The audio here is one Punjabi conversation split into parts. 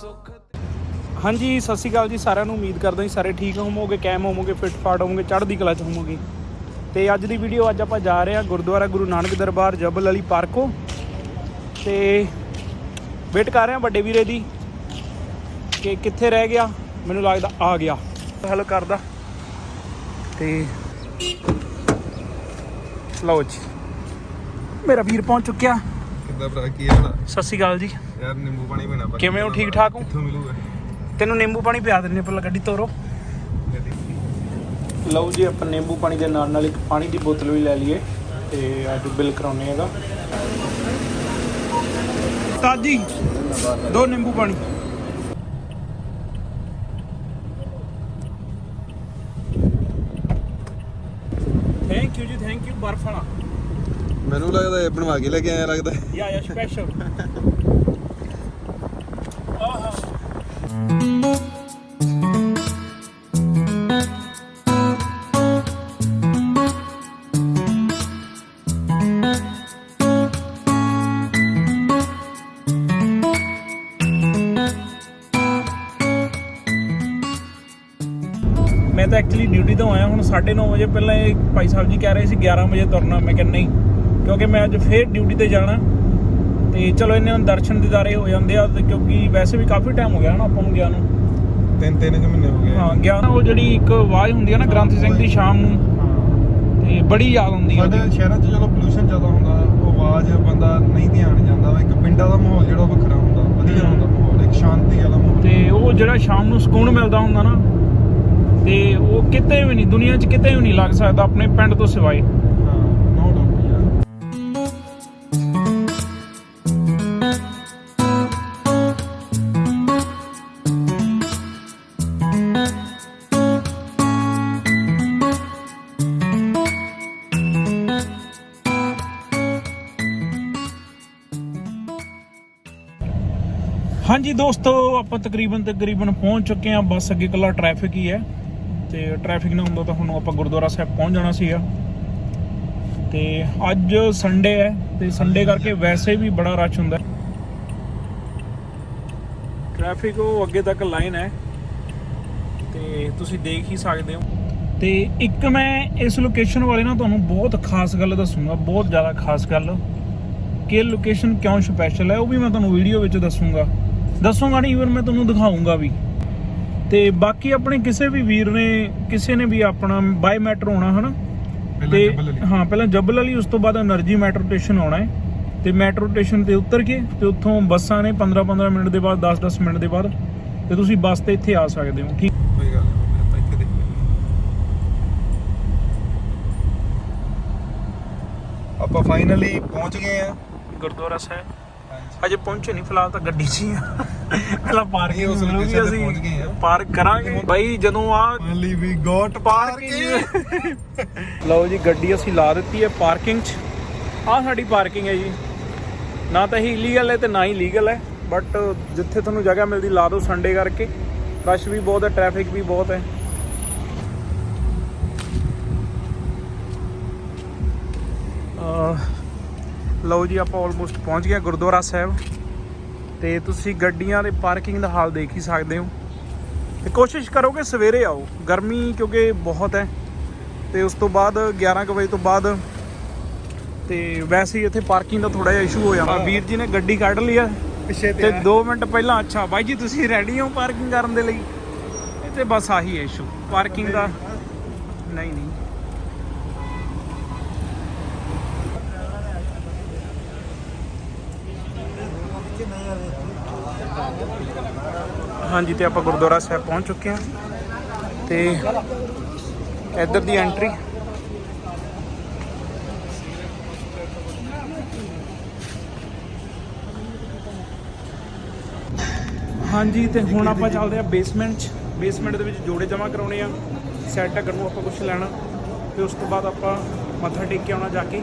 ਸੁਖ ਹਾਂਜੀ ਸਤਿ ਸ਼੍ਰੀ ਅਕਾਲ ਜੀ ਸਾਰਿਆਂ ਨੂੰ ਉਮੀਦ ਕਰਦਾ ਜੀ ਸਾਰੇ ਠੀਕ ਹੋਵੋਗੇ ਕੈਮ ਹੋਵੋਗੇ ਫਿੱਟ ਫਾਟ ਹੋਵੋਗੇ ਚੜ੍ਹਦੀ ਕਲਾ ਚ ਹੋਵੋਗੇ। ਤੇ ਅੱਜ ਦੀ ਵੀਡੀਓ ਅੱਜ ਆਪਾਂ ਜਾ ਰਹੇ ਹਾਂ ਗੁਰਦੁਆਰਾ ਗੁਰੂ ਨਾਨਕ ਦਰਬਾਰ ਜਬਲ ਅਲੀ ਪਾਰਕੋ ਤੇ ਵੇਟ ਕਰ ਰਹੇ ਹਾਂ ਵੱਡੇ ਵੀਰੇ ਦੀ ਕਿ ਕਿੱਥੇ ਰਹਿ ਗਿਆ ਮੈਨੂੰ ਲੱਗਦਾ ਆ ਗਿਆ। ਹੈਲੋ ਕਰਦਾ। ਤੇ ਲਓ ਜੀ। ਮੇਰਾ ਵੀਰ ਪਹੁੰਚ ਚੁੱਕਿਆ। ਕਿੱਦਾਂ ਭਰਾ ਕੀ ਹਾਲ ਆ? ਸਤਿ ਸ਼੍ਰੀ ਅਕਾਲ ਜੀ। ਯਾਰ ਨਿੰਬੂ ਪਾਣੀ ਪੀਣਾ ਪਰ ਕਿਵੇਂ ਹੋ, ਠੀਕ ਠਾਕ ਹੋ? ਕਿੱਥੋਂ ਮਿਲੂਗਾ? ਤੈਨੂੰ ਨਿੰਬੂ ਪਾਣੀ ਪਿਆ ਦਿੰਨੇ ਪਹਿਲਾਂ ਗੱਡੀ ਤੋਰੋ। ਲਓ ਜੀ ਆਪਾਂ ਨਿੰਬੂ ਪਾਣੀ ਦੇ ਨਾਲ ਨਾਲ ਇੱਕ ਪਾਣੀ ਦੀ ਬੋਤਲ ਵੀ ਲੈ ਲਈਏ ਤੇ ਅੱਜ ਬਿੱਲ ਕਰਾਉਣੇ ਹੈਗਾ। ਤਾਜੀ ਦੋ ਨਿੰਬੂ ਪਾਣੀ ਥੈਂਕ ਯੂ ਜੀ ਥੈਂਕ ਯੂ ਬਰਫ ਵਾਲਾ ਮੈਨੂੰ ਲੱਗਦਾ ਇਹ ਬਣਵਾ ਕੇ ਲੈ ਕੇ ਆਇਆ ਲੱਗਦਾ। ਯਾ ਯਾ ਸਪੈਸ਼ਲ ਆਹਾ। ਮੈਂ ਤਾਂ ਐਕਚੁਅਲੀ ਡਿਊਟੀ ਤੋਂ ਆਇਆ, ਹੁਣ 9:30 ਵਜੇ ਪਹਿਲਾਂ ਇਹ ਭਾਈ ਸਾਹਿਬ ਜੀ ਕਹਿ ਰਹੇ ਸੀ 11 ਵਜੇ ਤੁਰਨਾ। ਮੈਂ ਕਿਹਾ, ਨਹੀਂ ਕਿਉਂਕਿ ਮੈਂ ਅੱਜ ਫੇਰ ਡਿਊਟੀ ਤੇ ਜਾਣਾ। ਤੇ ਚਲੋ ਇਹਨਾਂ ਨੂੰ ਦਰਸ਼ਨ ਦਿਦਾਰੇ ਹੋ ਜਾਂਦੇ ਆ ਕਿਉਂਕਿ ਵੈਸੇ ਵੀ ਕਾਫੀ ਟਾਈਮ ਹੋ ਗਿਆ ਨਾ ਆਪਾਂ ਨੂੰ ਗਿਆ ਨੂੰ। ਤਿੰਨ ਤਿੰਨ ਕੁ ਮਹੀਨੇ ਹੋ ਗਏ। ਹਾਂ ਗਿਆ ਨਾ ਉਹ ਜਿਹੜੀ ਇੱਕ ਆਵਾਜ਼ ਹੁੰਦੀ ਆ ਨਾ ਗ੍ਰੰਥੀ ਸਿੰਘ ਦੀ ਸ਼ਾਮ ਨੂੰ। ਤੇ ਬੜੀ ਯਾਦ ਆਉਂਦੀ ਆ ਸਾਡੇ ਸ਼ਹਿਰਾਂ 'ਚ ਚਲੋ ਪੋਲੂਸ਼ਨ ਜ਼ਿਆਦਾ ਹੁੰਦਾ ਉਹ ਆਵਾਜ਼ ਬੰਦਾ ਨਹੀਂ ਧਿਆਨ ਜਾਂਦਾ ਇੱਕ ਪਿੰਡਾਂ ਦਾ ਮਾਹੌਲ ਜਿਹੜਾ ਵੱਖਰਾ ਹੁੰਦਾ ਵਧੀਆ ਹੁੰਦਾ ਮਾਹੌਲ ਇੱਕ ਸ਼ਾਂਤੀ ਵਾਲਾ ਮਾਹੌਲ। ਤੇ ਉਹ ਜਿਹੜਾ ਸ਼ਾਮ ਨੂੰ ਸਕੂਨ ਮਿਲਦਾ ਹੁੰਦਾ ਨਾ ਤੇ ਉਹ ਕਿਤੇ ਵੀ ਨਹੀਂ ਦੁਨੀਆ 'ਚ ਕਿਤੇ ਵੀ ਨਹੀਂ ਲੱਗ ਸਕਦਾ ਆਪਣੇ ਪਿੰਡ ਤੋਂ ਸਿਵਾਏ। ਹਾਂਜੀ ਦੋਸਤੋ, ਆਪਾਂ ਤਕਰੀਬਨ ਤਕਰੀਬਨ ਪਹੁੰਚ ਚੁੱਕੇ ਹਾਂ। ਬਸ ਅੱਗੇ ਕੱਲਾ ਟ੍ਰੈਫਿਕ ਹੀ ਹੈ। ਤੇ ਟ੍ਰੈਫਿਕ ਨਾ ਹੁੰਦਾ ਤਾਂ ਹੁਣ ਆਪਾਂ ਗੁਰਦੁਆਰਾ ਸਾਹਿਬ ਪਹੁੰਚ ਜਾਣਾ ਸੀਗਾ। ਤੇ ਅੱਜ ਸੰਡੇ ਹੈ ਤੇ ਸੰਡੇ ਕਰਕੇ ਵੈਸੇ ਵੀ ਬੜਾ ਰਸ਼ ਹੁੰਦਾ ਹੈ। ਟ੍ਰੈਫਿਕ ਉਹ ਅੱਗੇ ਤੱਕ ਲਾਈਨ ਹੈ। ਤੇ ਤੁਸੀਂ ਦੇਖ ਹੀ ਸਕਦੇ ਹੋ। ਤੇ ਇੱਕ ਮੈਂ ਇਸ ਲੋਕੇਸ਼ਨ ਬਾਰੇ ਨਾ ਤੁਹਾਨੂੰ ਬਹੁਤ ਖਾਸ ਗੱਲ ਦੱਸੂਗਾ, ਬਹੁਤ ਜ਼ਿਆਦਾ ਖਾਸ ਗੱਲ। ਕਿ ਲੋਕੇਸ਼ਨ ਕਿਉਂ ਸਪੈਸ਼ਲ ਹੈ, ਉਹ ਵੀ ਮੈਂ ਤੁਹਾਨੂੰ ਵੀਡੀਓ ਵਿੱਚ ਦੱਸੂਗਾ। ਦੱਸੂਗਾ ਨਹੀਂ ਈਵਨ ਮੈਂ ਤੁਹਾਨੂੰ ਦਿਖਾਉਂਗਾ ਵੀ। ਤੇ ਬਾਕੀ ਆਪਣੇ ਕਿਸੇ ਵੀ ਵੀਰ ਨੇ ਕਿਸੇ ਨੇ ਵੀ ਆਪਣਾ ਬਾਇਓਮੈਟਰ ਹੋਣਾ ਹਨਾ? ਤੇ ਹਾਂ ਪਹਿਲਾਂ ਜੱਬਲ ਅਲੀ ਉਸ ਤੋਂ ਬਾਅਦ એનર્ਜੀ ਮੈਟਰੋ ਸਟੇਸ਼ਨ ਆਉਣਾ ਹੈ। ਤੇ ਮੈਟਰੋ ਸਟੇਸ਼ਨ ਤੇ ਉਤਰ ਕੇ ਤੇ ਉੱਥੋਂ ਬੱਸਾਂ ਨੇ 15 15 ਮਿੰਟ ਦੇ ਬਾਅਦ 10 10 ਮਿੰਟ ਦੇ ਬਾਅਦ ਤੇ ਤੁਸੀਂ ਬੱਸ ਤੇ ਇੱਥੇ ਆ ਸਕਦੇ ਹੋ ਠੀਕ? ਆਪਾਂ ਫਾਈਨਲੀ ਪਹੁੰਚ ਗਏ ਆ ਗੁਰਦੁਆਰਾ ਸਾਹਿਬ। ਅਜੇ ਪਹੁੰਚੇ ਨਹੀਂ ਫਿਲਹਾਲ ਤਾਂ ਗੱਡੀ 'ਚ ਹੀ ਆ। ਪਹਿਲਾਂ ਪਾਰਕਿੰਗ ਉਸ location ਤੇ ਅਸੀਂ ਪਹੁੰਚ ਗਏ ਆ। ਪਾਰਕ ਕਰਾਂਗੇ। ਬਾਈ ਜਦੋਂ ਆ ਫਾਈਨਲੀ ਵੀ ਗੋਟ ਪਾਰਕਿੰਗ ਲਓ ਜੀ ਗੱਡੀ ਅਸੀਂ ਲਾ ਦਿੱਤੀ ਹੈ ਪਾਰਕਿੰਗ 'ਚ। ਆਹ ਸਾਡੀ ਪਾਰਕਿੰਗ ਹੈ ਜੀ। ਨਾ ਤਾਂ ਇਹ ਇਲੀਗਲ ਹੈ ਤੇ ਨਾ ਹੀ ਲੀਗਲ ਹੈ। ਬਟ ਜਿੱਥੇ ਤੁਹਾਨੂੰ ਜਗ੍ਹਾ ਮਿਲਦੀ ਲਾ ਦਿਓ ਸੰਡੇ ਕਰਕੇ। ਰਸ਼ ਵੀ ਬਹੁਤ ਹੈ ਟ੍ਰੈਫਿਕ ਵੀ ਬਹੁਤ ਹੈ। ਅਹ ਲਓ ਜੀ ਆਪਾਂ ਆਲਮੋਸਟ ਪਹੁੰਚ ਗਏ ਗੁਰਦੁਆਰਾ ਸਾਹਿਬ। ਤੇ ਤੁਸੀਂ ਗੱਡੀਆਂ ਦੇ ਪਾਰਕਿੰਗ ਦਾ ਹਾਲ ਦੇਖ ਹੀ ਸਕਦੇ ਹੋ। ਤੇ ਕੋਸ਼ਿਸ਼ ਕਰੋ ਕਿ ਸਵੇਰੇ ਆਓ। ਗਰਮੀ ਕਿਉਂਕਿ ਬਹੁਤ ਹੈ। ਤੇ ਉਸ ਤੋਂ ਬਾਅਦ 11 ਕੁ ਵਜੇ ਤੋਂ ਬਾਅਦ ਤੇ ਵੈਸੇ ਹੀ ਇੱਥੇ ਪਾਰਕਿੰਗ ਦਾ ਥੋੜਾ ਜਿਹਾ ਇਸ਼ੂ ਹੋ ਜਾਂਦਾ। ਵੀਰ ਜੀ ਨੇ ਗੱਡੀ ਕੱਢ ਲਈ ਆ ਪਿੱਛੇ ਤੇ 2 ਮਿੰਟ ਪਹਿਲਾਂ ਅੱਛਾ ਬਾਈ ਜੀ ਤੁਸੀਂ ਰੈਡੀ ਹੋ ਪਾਰਕਿੰਗ ਕਰਨ ਦੇ ਲਈ? ਤੇ ਬਸ ਆਹੀ ਇਸ਼ੂ ਪਾਰਕਿੰਗ ਦਾ। ਨਹੀਂ ਨਹੀਂ। ਹਾਂਜੀ ਤੇ ਆਪਾਂ ਗੁਰਦੁਆਰਾ ਸਾਹਿਬ ਪਹੁੰਚ ਚੁੱਕੇ ਹਾਂ। ਤੇ ਇੱਧਰ ਦੀ ਐਂਟਰੀ ਹਾਂਜੀ ਤੇ ਹੁਣ ਆਪਾਂ ਚੱਲਦੇ ਆ ਬੇਸਮੈਂਟ 'ਚ। ਬੇਸਮੈਂਟ ਦੇ ਵਿੱਚ ਜੋੜੇ ਜਮ੍ਹਾਂ ਕਰਾਉਣੇ ਆ। ਸੈਟ ਕਰਨ ਨੂੰ ਆਪਾਂ ਕੁਝ ਲੈਣਾ। ਤੇ ਉਸ ਤੋਂ ਬਾਅਦ ਆਪਾਂ ਮੱਥਾ ਟੇਕ ਕੇ ਆਉਣਾ ਜਾ ਕੇ।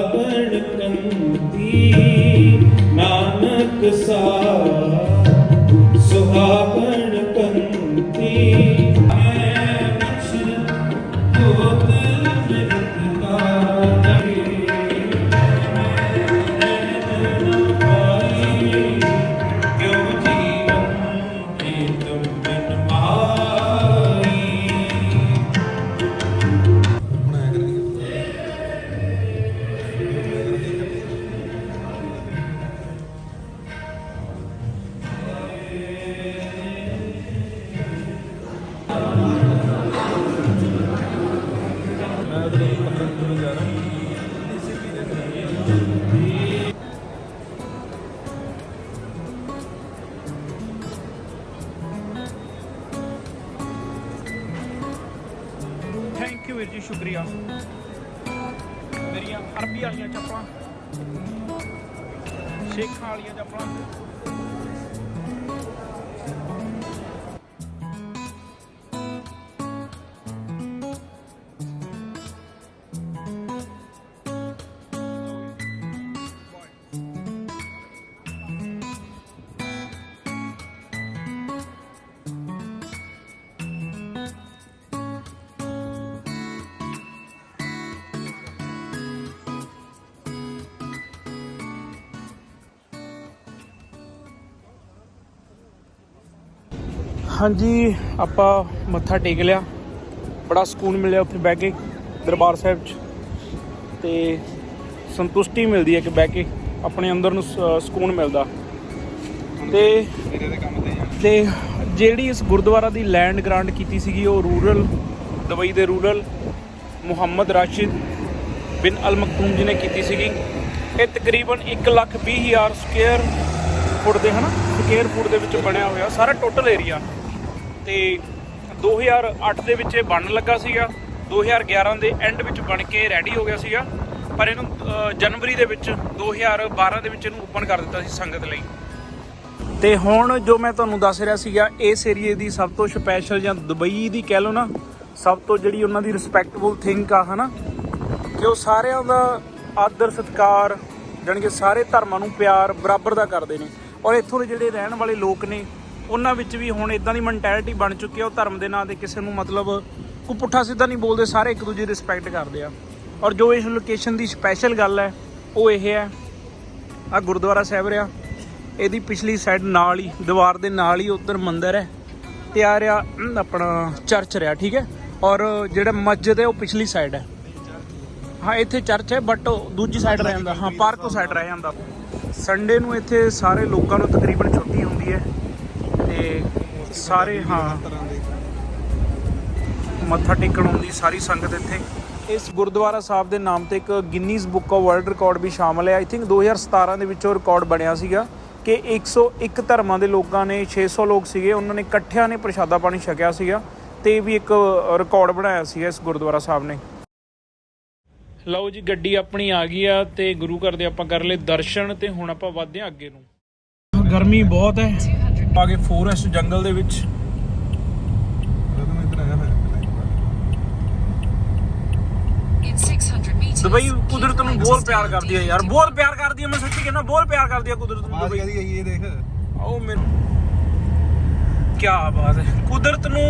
ਸੁਹਾਗਣ ਕੰਤੀ ਨਾਨਕ ਸਾ ਸੁਹਾਗਣ ਕੰਤੀ ਵੀਰ ਜੀ ਸ਼ੁਕਰੀਆ। ਮੇਰੀਆਂ ਅਰਬੀ ਵਾਲੀਆਂ ਚੱਪਲਾਂ ਸ਼ੇਖਾਂ ਵਾਲੀਆਂ ਚੱਪਲਾਂ। ਹਾਂਜੀ, ਆਪਾਂ ਮੱਥਾ ਟੇਕ ਲਿਆ। ਬੜਾ ਸਕੂਨ ਮਿਲਿਆ ਉੱਥੇ ਬਹਿ ਕੇ, ਦਰਬਾਰ ਸਾਹਿਬ 'ਚ। ਤੇ ਸੰਤੁਸ਼ਟੀ ਮਿਲਦੀ ਹੈ ਕਿ ਬਹਿ ਕੇ ਆਪਣੇ ਅੰਦਰ ਨੂੰ ਸ- ਸਕੂਨ ਮਿਲਦਾ। ਤੇ ਤੇ ਜਿਹੜੀ ਇਸ ਗੁਰਦੁਆਰਾ ਦੀ ਲੈਂਡ ਗ੍ਰਾਂਟ ਕੀਤੀ ਸੀਗੀ, ਉਹ ਰੂਰਲ ਦੁਬਈ ਦੇ ruler Mohammed Rashid bin Al Maktoum ਜੀ ਨੇ ਕੀਤੀ ਸੀਗੀ। ਇਹ ਤਕਰੀਬਨ 120000 ਸਕੁਅਰ ਫੁੱਟ ਦੇ, ਹਨਾ ਸਕੁਅਰ ਫੁੱਟ ਦੇ ਵਿੱਚ ਬਣਿਆ ਹੋਇਆ, ਸਾਰਾ ਟੋਟਲ ਏਰੀਆ ਤੇ 2008 ਦੇ ਵਿੱਚ ਇਹ ਬਣਨ ਲੱਗਾ ਸੀਗਾ। 2011 ਦੇ ਐਂਡ ਵਿੱਚ ਬਣ ਕੇ ਰੈਡੀ ਹੋ ਗਿਆ ਸੀਗਾ। ਪਰ ਇਹਨੂੰ ਜਨਵਰੀ ਦੇ ਵਿੱਚ 2012 ਦੇ ਵਿੱਚ ਇਹਨੂੰ ਓਪਨ ਕਰ ਦਿੱਤਾ ਸੀ ਸੰਗਤ ਲਈ। ਤੇ ਹੁਣ ਜੋ ਮੈਂ ਤੁਹਾਨੂੰ ਦੱਸ ਰਿਹਾ ਸੀਗਾ, ਇਸ ਏਰੀਏ ਦੀ ਸਭ ਤੋਂ ਸਪੈਸ਼ਲ ਜਾਂ ਦੁਬਈ ਦੀ ਕਹਿ ਲਓ ਨਾ, ਸਭ ਤੋਂ ਜਿਹੜੀ ਉਹਨਾਂ ਦੀ ਰਿਸਪੈਕਟਫੁਲ ਥਿੰਕ ਆ, ਹਨਾ, ਕਿ ਉਹ ਸਾਰਿਆਂ ਦਾ ਆਦਰ, ਸਤਿਕਾਰ, ਜਾਣੀ ਕਿ ਸਾਰੇ ਧਰਮਾਂ ਨੂੰ ਪਿਆਰ ਬਰਾਬਰ ਦਾ ਕਰਦੇ ਨੇ। ਔਰ ਇੱਥੋਂ ਦੇ ਜਿਹੜੇ ਰਹਿਣ ਵਾਲੇ ਲੋਕ ਨੇ ਉਹਨਾਂ ਵਿੱਚ ਵੀ ਹੁਣ ਇਦਾਂ ਦੀ ਮੈਂਟੈਲਿਟੀ ਬਣ ਚੁੱਕੀ ਆ, ਉਹ ਧਰਮ ਦੇ ਨਾਂ ਤੇ ਕਿਸੇ ਨੂੰ ਮਤਲਬ ਕੋਈ ਪੁੱਠਾ ਸਿੱਧਾ ਨਹੀਂ ਬੋਲਦੇ, ਸਾਰੇ ਇੱਕ ਦੂਜੇ ਦੀ ਰਿਸਪੈਕਟ ਕਰਦੇ ਆ। ਔਰ ਜੋ ਇਸ ਲੋਕੇਸ਼ਨ ਦੀ ਸਪੈਸ਼ਲ ਗੱਲ ਹੈ, ਉਹ ਇਹ ਹੈ, ਆ ਗੁਰਦੁਆਰਾ ਸਾਹਿਬ ਰਿਹਾ, ਇਹਦੀ ਪਿਛਲੀ ਸਾਈਡ ਨਾਲ ਹੀ, ਦੀਵਾਰ ਦੇ ਨਾਲ ਹੀ ਉੱਧਰ ਮੰਦਿਰ ਹੈ, ਤੇ ਆ ਰਿਹਾ ਆਪਣਾ ਚਰਚ ਰਿਹਾ, ਠੀਕ ਹੈ? ਔਰ ਜਿਹੜਾ ਮਸਜਿਦ ਹੈ, ਉਹ ਪਿਛਲੀ ਸਾਈਡ ਹੈ। ਹਾਂ, ਇੱਥੇ ਚਰਚ ਹੈ ਬਟ ਦੂਜੀ ਸਾਈਡ ਰਹਿ ਜਾਂਦਾ, ਹਾਂ, ਪਾਰਕ ਉਹ ਸਾਈਡ ਰਹਿ ਜਾਂਦਾ। ਸੰਡੇ ਨੂੰ ਇੱਥੇ ਸਾਰੇ ਲੋਕਾਂ ਨੂੰ ਤਕਰੀਬਨ ਛੁੱਟੀ ਹੁੰਦੀ ਹੈ। ਸਾਰੇ ਹਾਂ। ਤਰ੍ਹਾਂ ਦੇ ਮੱਥਾ ਟੇਕਣ ਆਉਂਦੀ ਸਾਰੀ ਸੰਗਤ ਇੱਥੇ। ਇਸ ਗੁਰਦੁਆਰਾ ਸਾਹਿਬ ਦੇ ਨਾਮ ਤੇ ਇੱਕ Guinness book of world record ਵੀ ਸ਼ਾਮਲ ਹੈ। ਆਈ ਥਿੰਕ 2017 ਦੇ ਵਿੱਚ ਉਹ ਰਿਕਾਰਡ ਬਣਿਆ ਸੀਗਾ ਕਿ 101 ਧਰਮਾਂ ਦੇ ਲੋਕਾਂ ਨੇ 600 ਲੋਕ ਸੀਗੇ ਉਹਨਾਂ ਨੇ ਇਕੱਠਿਆਂ ਨੇ ਪ੍ਰਸ਼ਾਦਾ ਪਾਣੀ ਛਕਿਆ ਸੀਗਾ ਤੇ ਇਹ ਵੀ ਇੱਕ ਰਿਕਾਰਡ ਬਣਾਇਆ ਸੀਗਾ ਇਸ ਗੁਰਦੁਆਰਾ ਸਾਹਿਬ ਨੇ। ਲਓ ਜੀ ਗੱਡੀ ਆਪਣੀ ਆ ਗਈ ਆ ਤੇ ਗੁਰੂ ਘਰ ਦੇ ਆਪਾਂ ਕਰ ਲਏ ਦਰਸ਼ਨ ਤੇ ਹੁਣ ਆਪਾਂ ਵਧਦੇ ਹਾਂ ਅੱਗੇ ਨੂੰ। ਗਰਮੀ ਬਹੁਤ ਹੈ। ਆ ਗਏ ਫੋਰੈਸਟ ਜੰਗਲ ਦੇ ਵਿੱਚ। ਜਦੋਂ ਮੈਂ ਇੱਧਰ ਆਇਆ ਫਿਰ In 600 meters. ਦੁਬਈ ਕੁਦਰਤ ਨੂੰ ਬਹੁਤ ਪਿਆਰ ਕਰਦੀ ਹੈ ਯਾਰ ਬਹੁਤ ਪਿਆਰ ਕਰਦੀ ਹੈ ਮੈਂ ਸੱਚੀ ਕਹਿੰਦਾ ਬਹੁਤ ਪਿਆਰ ਕਰਦੀ ਹੈ ਕੁਦਰਤ ਨੂੰ ਦੁਬਈ। ਕਹਦੀ ਆਈ ਇਹ ਦੇਖ। ਉਹ ਮੈਨੂੰ ਕੀ ਬਾਤ ਹੈ। ਕੁਦਰਤ ਨੂੰ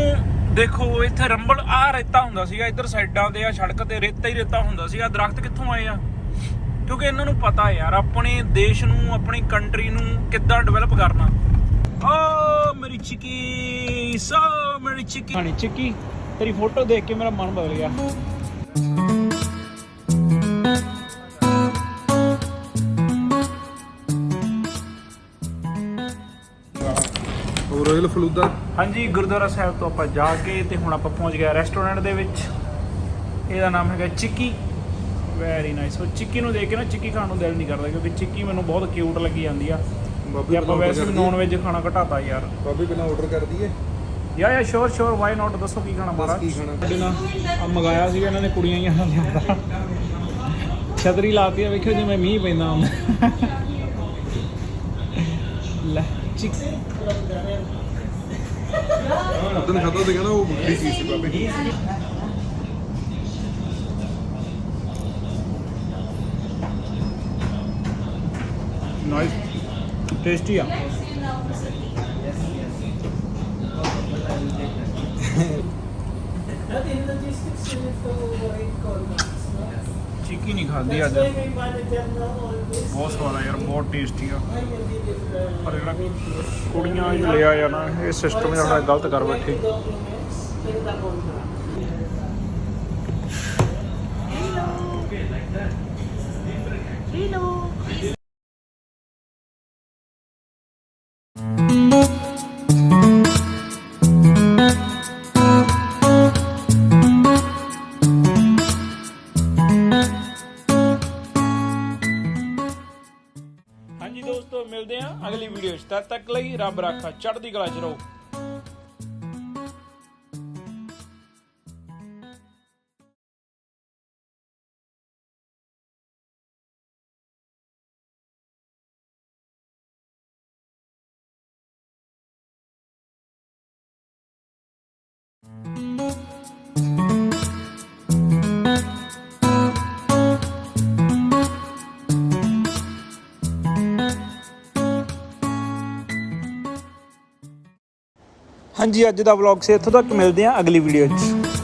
ਦੇਖੋ ਇੱਥੇ ਰੰਬਲ ਆ ਰੇਤਾ ਹੁੰਦਾ ਸੀਗਾ ਇੱਧਰ ਸਾਈਡਾਂ ਤੇ ਆ ਸੜਕ ਤੇ ਰੇਤਾ ਹੀ ਰੇਤਾ ਹੁੰਦਾ ਸੀਗਾ ਦਰਖਤ ਕਿੱਥੋਂ ਆਏ ਆ? ਕਿਉਂਕਿ ਇਹਨਾਂ ਨੂੰ ਪਤਾ ਹੈ ਯਾਰ ਆਪਣੇ ਦੇਸ਼ ਨੂੰ ਆਪਣੀ ਕੰਟਰੀ ਨੂੰ ਕਿੱਦਾਂ ਡਿਵੈਲਪ ਕਰਨਾ। ਓ ਮੇਰੀ ਚਿੱਕੀ ਸੋ ਮੇਰੀ ਚਿੱਕੀ। ਹਾਣੀ ਚਿੱਕੀ ਤੇਰੀ ਫੋਟੋ ਦੇਖ ਕੇ ਮੇਰਾ ਮਨ ਬਦਲ ਗਿਆ। ਉਹ ਰਾਇਲ ਫਲੂਦਾ? ਹਾਂਜੀ ਗੁਰਦੁਆਰਾ ਸਾਹਿਬ ਤੋਂ ਆਪਾਂ ਜਾ ਕੇ ਤੇ ਹੁਣ ਆਪਾਂ ਪਹੁੰਚ ਗਏ ਰੈਸਟੋਰੈਂਟ ਦੇ ਵਿੱਚ। ਇਹਦਾ ਨਾਮ ਹੈਗਾ ਚਿੱਕੀ। ਵੈਰੀ ਨਾਈਸ ਉਹ ਚਿੱਕੀ ਨੂੰ ਦੇਖ ਕੇ ਨਾ ਚਿੱਕੀ ਖਾਣ ਨੂੰ ਦਿਲ ਨਹੀਂ ਕਰਦਾ ਕਿਉਂਕਿ ਚਿੱਕੀ ਮੈਨੂੰ ਬਹੁਤ ਕਿਊਟ ਲੱਗੀ ਜਾਂਦੀ ਆ। ਬਾਬੇ ਯਾਰ ਤੋਂ ਕਿੰਨਾ ਵੈਸੇ order ਵੀ ਕਰਦੀ ਹੈ? ਨੌਨ ਵੈਜ ਖਾਣਾ ਘਟਾਤਾ ਯਾਰ। ਬਾਬੇ ਬਿਨਾ ਆਰਡਰ ਕਰ ਦਈਏ ਯਾ ਯਾ ਸ਼ੋਰ ਸ਼ੋਰ ਵਾਈ ਨਾਟ ਦੱਸੋ ਕੀ ਖਾਣਾ ਬਸ ਮਾਰਾ ਕੀ ਖਾਣਾ? ਸਾਡੇ ਨਾਲ ਆ ਮੰਗਾਇਆ ਸੀ ਇਹਨਾਂ ਨੇ ਕੁੜੀਆਂ ਹੀ ਆਣ ਲਿਆਦਾ। ਛਤਰੀ ਲਾਤੀ ਆ ਵੇਖਿਓ ਜਿਵੇਂ ਮੀਂਹ ਪੈਂਦਾ ਹੁੰਦਾ ਲੈ ਚਿਕ ਤਨ ਖਾਤਾ ਸੀਗਾ ਨਾ ਉਹ ਬੁੱਢੀ ਚੀਜ਼ ਸੀ ਬਾਬੇ ਨਾਈਸ ਟੇਸਟੀ ਆ। ਚਿੱਕੀ ਨਹੀਂ ਖਾਦੀ ਅੱਜ। ਬਹੁਤ ਸਵਾਦ ਆ ਯਾਰ, ਬਹੁਤ ਟੇਸਟੀ ਆ। ਪਰ ਜਿਹੜਾ ਕੁੜੀਆਂ ਲਿਆ ਆ ਨਾ, ਇਹ ਸਿਸਟਮ ਜਿਹੜਾ ਗਲਤ ਕਰ ਬੈਠੇ। ਅਗਲੀ ਵੀਡੀਓ 'ਚ। ਤਦ ਤੱਕ ਲਈ ਰੱਬ ਰਾਖਾ ਚੜ੍ਹਦੀ ਕਲਾ 'ਚ ਰਹੋ। ਹਾਂਜੀ ਅੱਜ ਦਾ ਵਲੌਗ ਸੇ ਇੱਥੋਂ ਤੱਕ ਮਿਲਦੇ ਆਂ ਅਗਲੀ ਵੀਡੀਓ 'ਚ।